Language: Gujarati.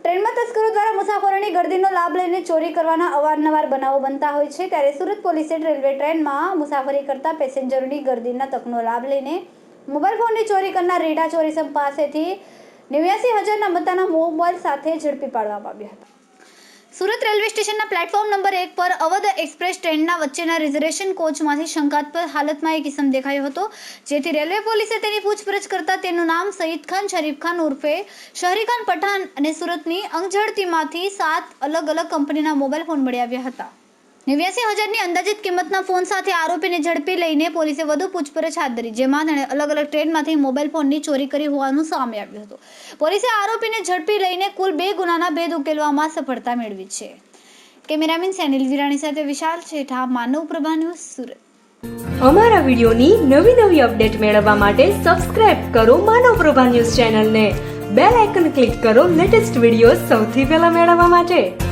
ટ્રેનની ગર્દીનો લાભ લઈને ચોરી કરવાના અવારનવાર બનાવો બનતા હોય છે, ત્યારે સુરત પોલીસે રેલવે ટ્રેનમાં મુસાફરી કરતા પેસેન્જરોની ગર્દીના તકનો લાભ લઈને મોબાઈલ ફોનની ચોરી કરનાર રેડા ચોરીસમ પાસેથી નેવ્યાસી હજારના મતાના મોબાઈલ સાથે ઝડપી પાડવામાં આવ્યા હતા. સુરત રેલવે સ્ટેશનના પ્લેટફોર્મ નંબર એક પર અવધ એક્સપ્રેસ ટ્રેનના વચ્ચેના રિઝર્વેશન કોચમાંથી શંકાસ્પદ હાલતમાં એક ઇસમ દેખાયો હતો. જેથી રેલવે પોલીસે તેની પૂછપરછ કરતા તેનું નામ સઈદ ખાન, શરીફ ખાન ઉર્ફે શહરી ખાન પઠાણ અને સુરતની અંગઝડતીમાંથી સાત અલગ અલગ કંપનીના મોબાઈલ ફોન મળી આવ્યા હતા. નેવ્યાસી હજારની અંદાજિત કિંમતના ફોન સાથે આરોપીને ઝડપી લઈને પોલીસે વધુ પૂછપરછ હાથ ધરી, જેમાં તેણે અલગ અલગ ટ્રેનમાંથી મોબાઈલ ફોનની ચોરી કરી હોવાનું સામે આવ્યું હતું. પોલીસે આરોપીને ઝડપી લઈને કુલ બે ગુનાના ભેદ ઉકેલવામાં સફળતા મેળવી છે. કેમેરામેન સેનિલ વિરાણી સાથે વિશાલ શેઠા, માનવ પ્રભા ન્યૂઝ સુરત. અમારા વિડીયોની નવી નવી અપડેટ મેળવવા માટે સબસ્ક્રાઇબ કરો માનવ પ્રભા ન્યૂઝ ચેનલને. બેલ આઇકન ક્લિક કરો લેટેસ્ટ વીડિયો સૌથી પહેલા મેળવવા માટે.